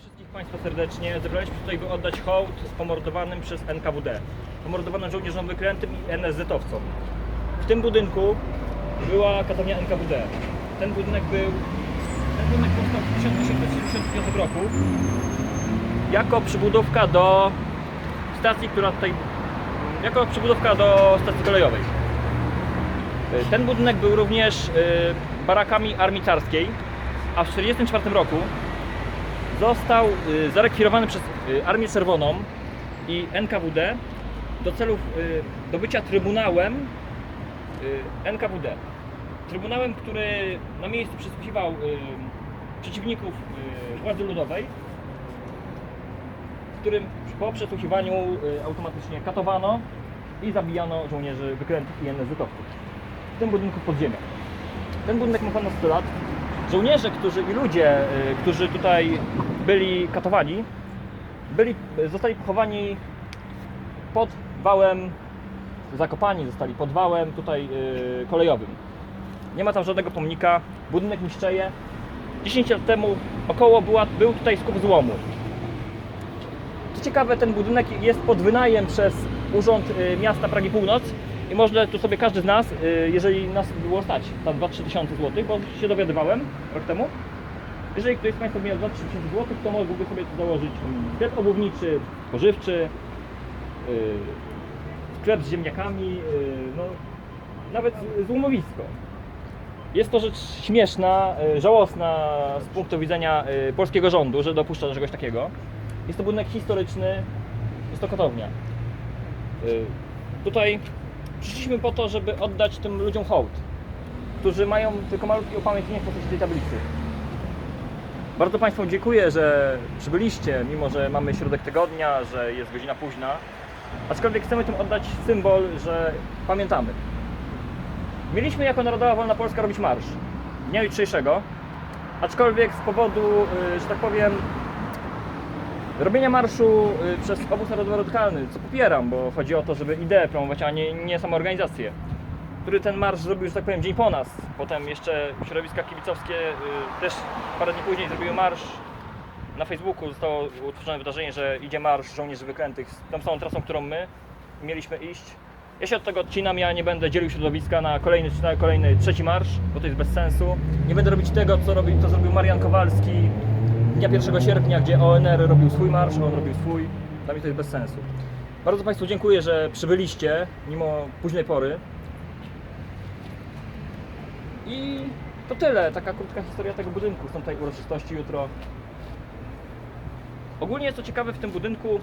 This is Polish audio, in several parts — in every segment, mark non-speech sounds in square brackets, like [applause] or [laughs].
wszystkich Państwa serdecznie. Zebraliśmy tutaj, by oddać hołd pomordowanym przez NKWD. Pomordowanym żołnierzom wyklętym i NSZ-owcom. W tym budynku była katownia NKWD. Ten budynek był... Ten budynek powstał w 1875 roku jako przybudówka do stacji, która tutaj... jako przybudówka do stacji kolejowej. Ten budynek był również y, barakami armii carskiej, a w 1944 roku został y, zarekwirowany przez y, Armię Czerwoną i NKWD do celów y, do bycia trybunałem NKWD. Trybunałem, który na miejscu przesłuchiwał przeciwników władzy ludowej, w którym po przesłuchiwaniu automatycznie katowano i zabijano żołnierzy wykrętów i NSZ-owców w tym budynku podziemia. Ten budynek ma ponad 100 lat. Żołnierze, którzy i ludzie, y, którzy tutaj byli katowani, byli, zostali pochowani pod wałem, zakopani zostali pod wałem tutaj y, kolejowym. Nie ma tam żadnego pomnika, budynek niszczeje. 10 lat temu około była, był tutaj skup złomu. Co ciekawe, ten budynek jest pod wynajem przez Urząd y, Miasta Pragi Północ i można tu sobie każdy z nas, y, jeżeli nas było stać, tam 2-3 tysiące złotych, bo się dowiadywałem rok temu, jeżeli ktoś z Państwa miał 2-3 tysiące złotych, to mógłby sobie tu założyć sklep obuwniczy, y, sklep z ziemniakami, y, no, nawet złomowisko. Jest to rzecz śmieszna, żałosna z punktu widzenia polskiego rządu, że dopuszcza do czegoś takiego. Jest to budynek historyczny, jest to kotownia. Tutaj przyszliśmy po to, żeby oddać tym ludziom hołd, którzy mają tylko malutkie upamiętnienie w postaci tej tablicy. Bardzo Państwu dziękuję, że przybyliście, mimo że mamy środek tygodnia, że jest godzina późna. Aczkolwiek chcemy tym oddać symbol, że pamiętamy. Mieliśmy jako Narodowa Wolna Polska robić marsz dnia jutrzejszego, aczkolwiek z powodu, y, że tak powiem, robienia marszu y, przez obóz narodowo-radykalny, co popieram, bo chodzi o to, żeby ideę promować, a nie, nie samą organizację, który ten marsz zrobił, że tak powiem, dzień po nas. Potem jeszcze środowiska kibicowskie y, też parę dni później zrobiły marsz. Na Facebooku zostało utworzone wydarzenie, że idzie marsz żołnierzy wyklętych z tą samą trasą, którą my mieliśmy iść. Ja się od tego odcinam, ja nie będę dzielił środowiska na kolejny, na kolejny trzeci marsz, bo to jest bez sensu. Nie będę robić tego, co, robi, co zrobił Marian Kowalski dnia 1 sierpnia, gdzie ONR robił swój marsz, on robił swój. Dla mnie to jest bez sensu. Bardzo Państwu dziękuję, że przybyliście mimo późnej pory. I to tyle, taka krótka historia tego budynku. Są tutaj uroczystości jutro. Ogólnie co ciekawe w tym budynku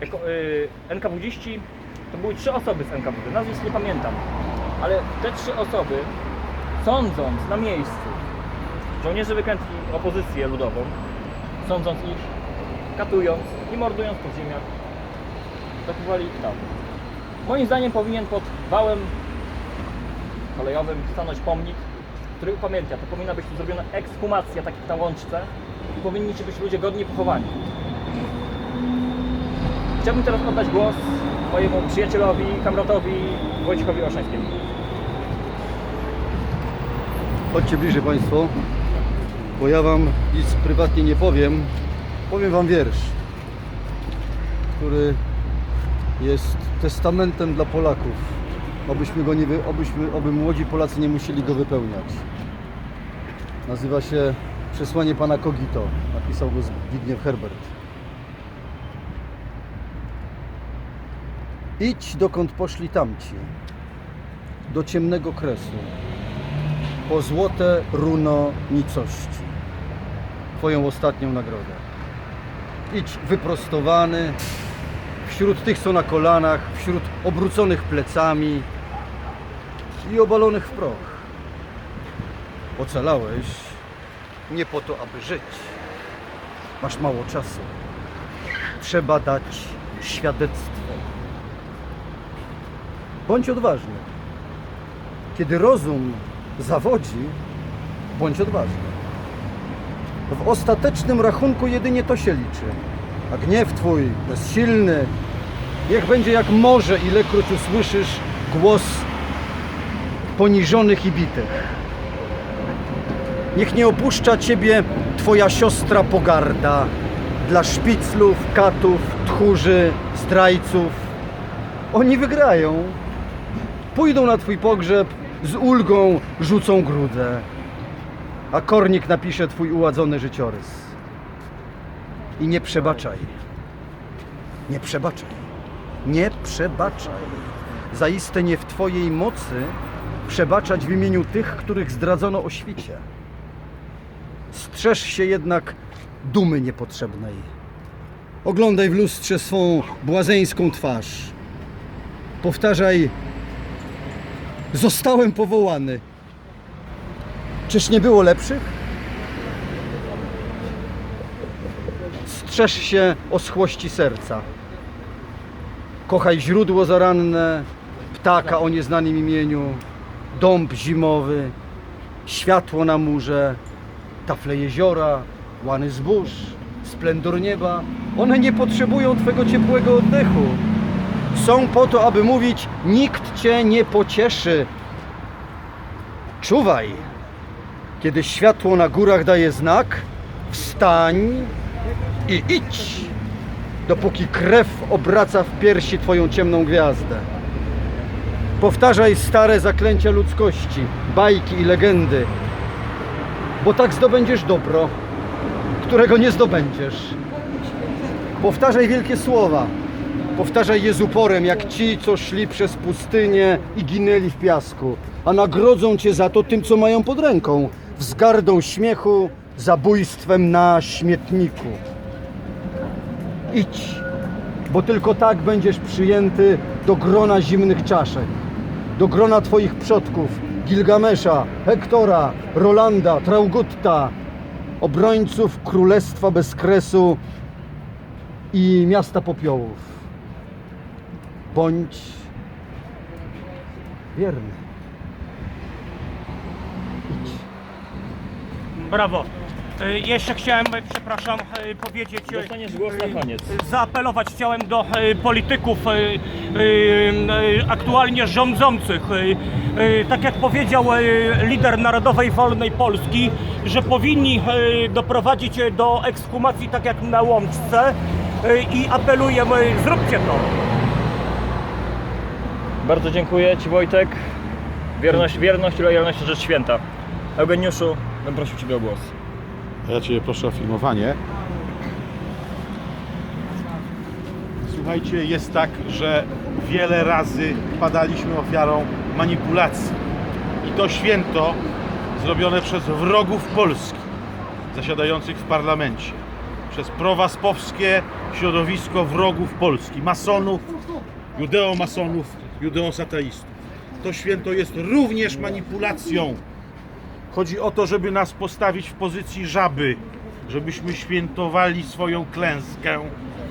jako, y, NKWDziści to były trzy osoby z NKWD, nazwisk nie pamiętam, ale te trzy osoby sądząc na miejscu żołnierzy wykrętki opozycję ludową, sądząc ich, katując i mordując po ziemiach, zachowali ich tam. Moim zdaniem powinien pod wałem kolejowym stanąć pomnik, który upamiętnia. To powinna być tu zrobiona ekshumacja takich na łączce i powinni ci być ludzie godnie pochowani. Chciałbym teraz oddać głos mojemu przyjacielowi, kamratowi Wojciechowi Olszańskiemu. Chodźcie bliżej Państwo, bo ja Wam nic prywatnie nie powiem. Powiem Wam wiersz, który jest testamentem dla Polaków. Obyśmy go nie obyśmy, oby młodzi Polacy nie musieli go wypełniać. Nazywa się Przesłanie Pana Kogito. Napisał go Zbigniew Herbert. Idź dokąd poszli tamci, do ciemnego kresu po złote runo nicości. Twoją ostatnią nagrodę. Idź wyprostowany, wśród tych, co na kolanach, wśród obróconych plecami i obalonych w proch. Ocalałeś nie po to, aby żyć. Masz mało czasu. Trzeba dać świadectwo. Bądź odważny. Kiedy rozum zawodzi, bądź odważny. W ostatecznym rachunku jedynie to się liczy. A gniew twój, bezsilny, niech będzie jak morze, ilekroć usłyszysz głos poniżonych i bitych. Niech nie opuszcza ciebie twoja siostra pogarda dla szpiclów, katów, tchórzy, zdrajców. Oni wygrają. Pójdą na twój pogrzeb, z ulgą rzucą grudę, a kornik napisze twój uładzony życiorys. I nie przebaczaj. Nie przebaczaj. Nie przebaczaj. Zaiste nie w twojej mocy przebaczać w imieniu tych, których zdradzono o świcie. Strzeż się jednak dumy niepotrzebnej. Oglądaj w lustrze swą błazeńską twarz. Powtarzaj: Zostałem powołany. Czyż nie było lepszych? Strzeż się oschłości serca. Kochaj źródło zaranne, ptaka o nieznanym imieniu, dąb zimowy, światło na murze, tafle jeziora, łany zbóż, splendor nieba. One nie potrzebują Twego ciepłego oddechu. Są po to, aby mówić: Nikt Cię nie pocieszy. Czuwaj! Kiedy światło na górach daje znak, wstań i idź, dopóki krew obraca w piersi Twoją ciemną gwiazdę. Powtarzaj stare zaklęcia ludzkości, bajki i legendy, bo tak zdobędziesz dobro, którego nie zdobędziesz. Powtarzaj wielkie słowa, powtarzaj je z uporem, jak ci, co szli przez pustynię i ginęli w piasku, a nagrodzą cię za to tym, co mają pod ręką, wzgardą śmiechu, zabójstwem na śmietniku. Idź, bo tylko tak będziesz przyjęty do grona zimnych czaszek, do grona Twoich przodków, Gilgamesza, Hektora, Rolanda, Traugutta, obrońców Królestwa bez kresu i miasta popiołów. Bądź wierny. Brawo. Y, Jeszcze chciałem, y, przepraszam, y, powiedzieć, y, Dostaniesz głos na koniec. y, zaapelować chciałem do y, polityków y, y, y, aktualnie rządzących. Y, y, Tak jak powiedział y, lider Narodowej Wolnej Polski, że powinni y, doprowadzić y, do ekshumacji tak jak na Łączce y, i apelujemy, zróbcie to. Bardzo dziękuję Ci Wojtek. Wierność, wierność i lojalność to rzecz święta. Eugeniuszu, bym prosił Ciebie o głos. Ja Cię proszę o filmowanie. Słuchajcie, jest tak, że wiele razy padaliśmy ofiarą manipulacji. I to święto zrobione przez wrogów Polski, zasiadających w parlamencie, przez prowaspowskie środowisko wrogów Polski, masonów, judeomasonów, judeosatanistów. To święto jest również manipulacją Chodzi o to, żeby nas postawić w pozycji żaby, żebyśmy świętowali swoją klęskę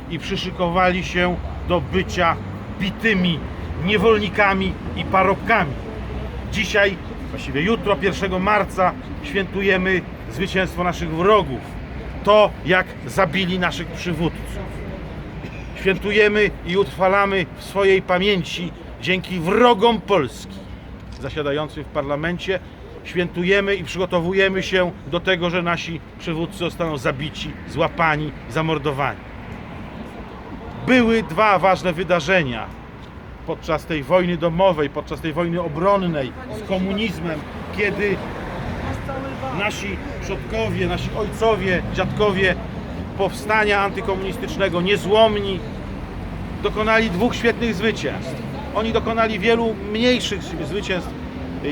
i przyszykowali się do bycia bitymi niewolnikami i parobkami. Dzisiaj, właściwie jutro, 1 marca, świętujemy zwycięstwo naszych wrogów. To, jak zabili naszych przywódców. Świętujemy i utrwalamy w swojej pamięci dzięki wrogom Polski zasiadającym w parlamencie świętujemy i przygotowujemy się do tego, że nasi przywódcy zostaną zabici, złapani, zamordowani. Były dwa ważne wydarzenia podczas tej wojny domowej, podczas tej wojny obronnej z komunizmem, kiedy nasi przodkowie, nasi ojcowie, dziadkowie powstania antykomunistycznego, niezłomni, dokonali dwóch świetnych zwycięstw. Oni dokonali wielu mniejszych zwycięstw.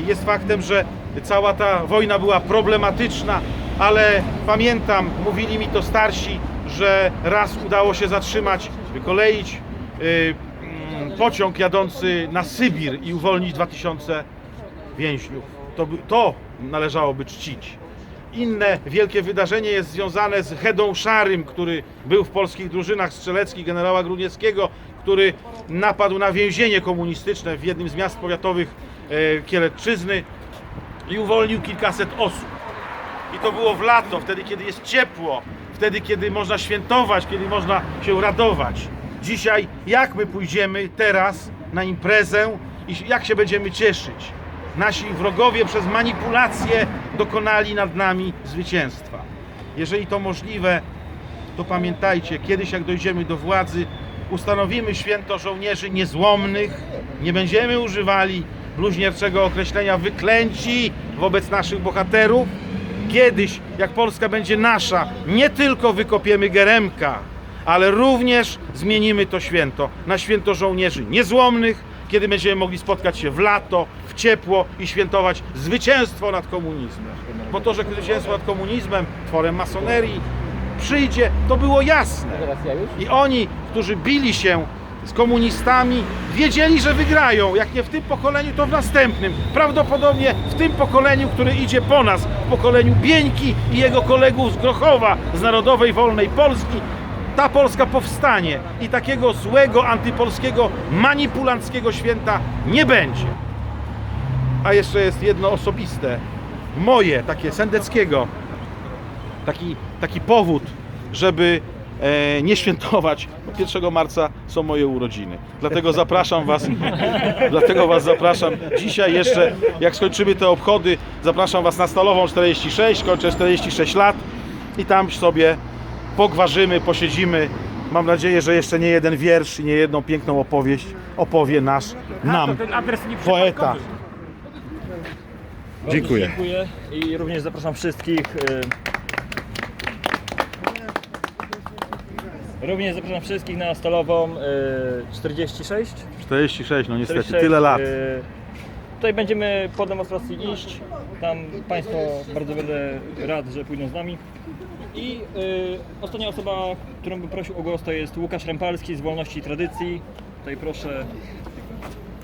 Jest faktem, że cała ta wojna była problematyczna, ale pamiętam, mówili mi to starsi, że raz udało się zatrzymać, wykoleić y, mm, pociąg jadący na Sybir i uwolnić 2000 więźniów. To, to należałoby czcić. Inne wielkie wydarzenie jest związane z Hedą Szarym, który był w polskich drużynach strzeleckich generała Grunieckiego, który napadł na więzienie komunistyczne w jednym z miast powiatowych e, Kielecczyzny i uwolnił kilkaset osób. I to było w lato, wtedy kiedy jest ciepło, wtedy kiedy można świętować, kiedy można się radować. Dzisiaj jak my pójdziemy teraz na imprezę i jak się będziemy cieszyć? Nasi wrogowie przez manipulację dokonali nad nami zwycięstwa. Jeżeli to możliwe, to pamiętajcie, kiedyś jak dojdziemy do władzy, ustanowimy święto żołnierzy niezłomnych, nie będziemy używali bluźnierczego określenia wyklęci wobec naszych bohaterów. Kiedyś, jak Polska będzie nasza, nie tylko wykopiemy Geremka, ale również zmienimy to święto na święto żołnierzy niezłomnych, kiedy będziemy mogli spotkać się w lato, w ciepło i świętować zwycięstwo nad komunizmem. Bo to, że zwycięstwo nad komunizmem, tworem masonerii, przyjdzie, to było jasne. I oni, którzy bili się z komunistami, wiedzieli, że wygrają. Jak nie w tym pokoleniu, to w następnym. Prawdopodobnie w tym pokoleniu, które idzie po nas, w pokoleniu Bieńki i jego kolegów z Grochowa, z Narodowej Wolnej Polski. Ta Polska powstanie i takiego złego, antypolskiego, manipulanckiego święta nie będzie. A jeszcze jest jedno osobiste, moje, takie Sendeckiego, taki, taki powód, żeby nie świętować. bo 1 marca są moje urodziny. Dlatego zapraszam Was, [laughs] dlatego Was zapraszam dzisiaj jeszcze, jak skończymy te obchody, zapraszam Was na Stalową 46, kończę 46 lat i tam sobie pogwarzymy, posiedzimy. Mam nadzieję, że jeszcze nie jeden wiersz i nie jedną piękną opowieść opowie nasz, nam, poeta. Dziękuję. Dziękuję i również zapraszam wszystkich. Również zapraszam wszystkich na stalową y, 46. 46, no niestety, 46, tyle lat. y, Tutaj będziemy po demonstracji iść. Tam Państwo bardzo będę rad, że pójdą z nami. I y, ostatnia osoba, którą bym prosił o głos, to jest Łukasz Rempalski z Wolności i Tradycji. Tutaj proszę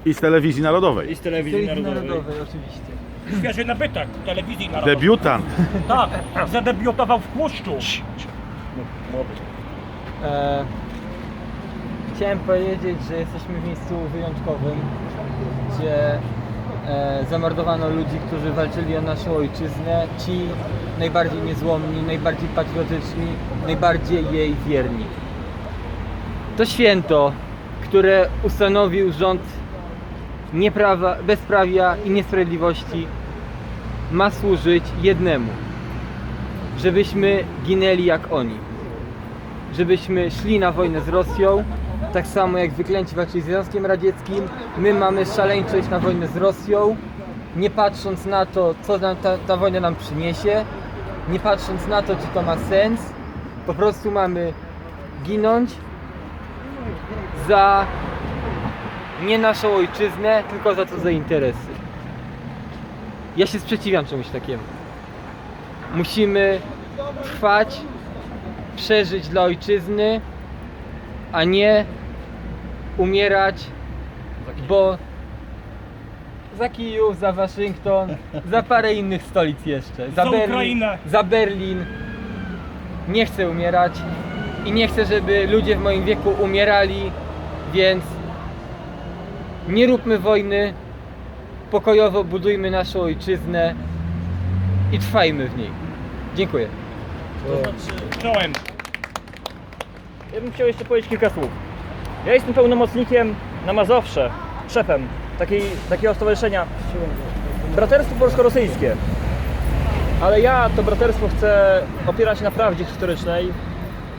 I z telewizji narodowej. i z Telewizji Narodowej. oczywiście. Świeży nabytek telewizji narodowej. Debiutant. Tak, zadebiutował w Puszczu. Młody. E, chciałem powiedzieć, że jesteśmy w miejscu wyjątkowym, gdzie e, zamordowano ludzi, którzy walczyli o naszą ojczyznę. Ci najbardziej niezłomni, najbardziej patriotyczni, najbardziej jej wierni. To święto, które ustanowił rząd nieprawa, bezprawia i niesprawiedliwości, ma służyć jednemu. Żebyśmy ginęli jak oni żebyśmy szli na wojnę z Rosją, tak samo jak wyklęci walczyli z Związkiem Radzieckim. My mamy szaleńczo iść na wojnę z Rosją, nie patrząc na to, co ta, ta wojna nam przyniesie, nie patrząc na to, czy to ma sens. Po prostu mamy ginąć za nie naszą ojczyznę, tylko za za interesy. Ja się sprzeciwiam czemuś takiemu. Musimy trwać przeżyć dla ojczyzny, a nie umierać, bo za Kijów, za Waszyngton, za parę innych stolic jeszcze. Za, Za Berlin, Ukrainę. za Berlin. Nie chcę umierać i nie chcę, żeby ludzie w moim wieku umierali, więc nie róbmy wojny, pokojowo budujmy naszą ojczyznę i trwajmy w niej. Dziękuję. Znaczy, Czołem. Ja bym chciał jeszcze powiedzieć kilka słów. Ja jestem pełnomocnikiem na Mazowsze, szefem takiej, takiego stowarzyszenia Braterstwo Polsko-Rosyjskie. Ale ja to braterstwo chcę opierać na prawdzie historycznej,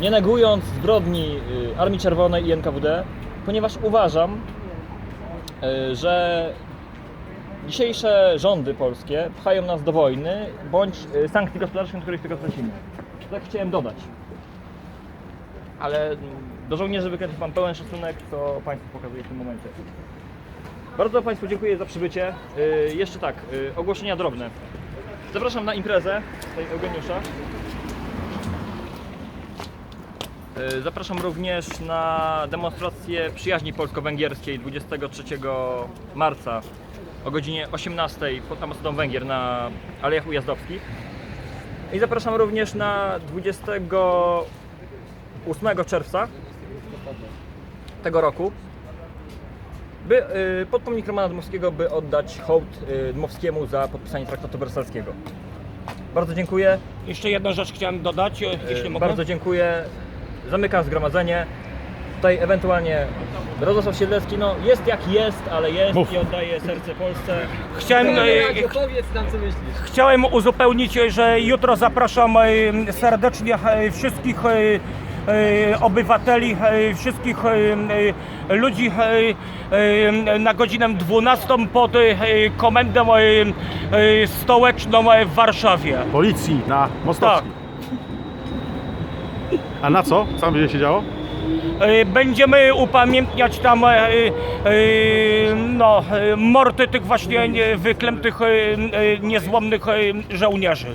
nie negując zbrodni y, Armii Czerwonej i NKWD, ponieważ uważam, y, że dzisiejsze rządy polskie pchają nas do wojny bądź y, sankcji gospodarczych, których tylko tracimy. Tak chciałem dodać. Ale do żołnierzy wykrętów mam pełen szacunek, co Państwu pokazuję w tym momencie. Bardzo Państwu dziękuję za przybycie. Y, jeszcze tak, y, ogłoszenia drobne. Zapraszam na imprezę tutaj Eugeniusza. Y, Zapraszam również na demonstrację przyjaźni polsko-węgierskiej 23 marca o godzinie 18 pod ambasadą Węgier na Alejach Ujazdowskich. I zapraszam również na 28 czerwca tego roku, by y, pod pomnik Romana Dmowskiego, by oddać hołd y, Dmowskiemu za podpisanie traktatu wersalskiego. Bardzo dziękuję. Jeszcze jedną rzecz chciałem dodać, e, jeśli y, mogę. bardzo dziękuję. Zamykam zgromadzenie. Tutaj ewentualnie Radosław Siedlecki, no jest jak jest, ale jest Mów. i oddaje serce Polsce. Chciałem, e, Powiedz nam co myślisz. Chciałem uzupełnić, że jutro zapraszam serdecznie wszystkich obywateli, e, wszystkich e, e, ludzi e, e, na godzinę 12 pod e, komendę e, e, stołeczną e, w Warszawie. Policji na Mostowskiej. A na co? Co tam będzie się działo? E, Będziemy upamiętniać tam e, e, no, e, mordy tych właśnie nie- wyklętych, e, e, niezłomnych e, żołnierzy.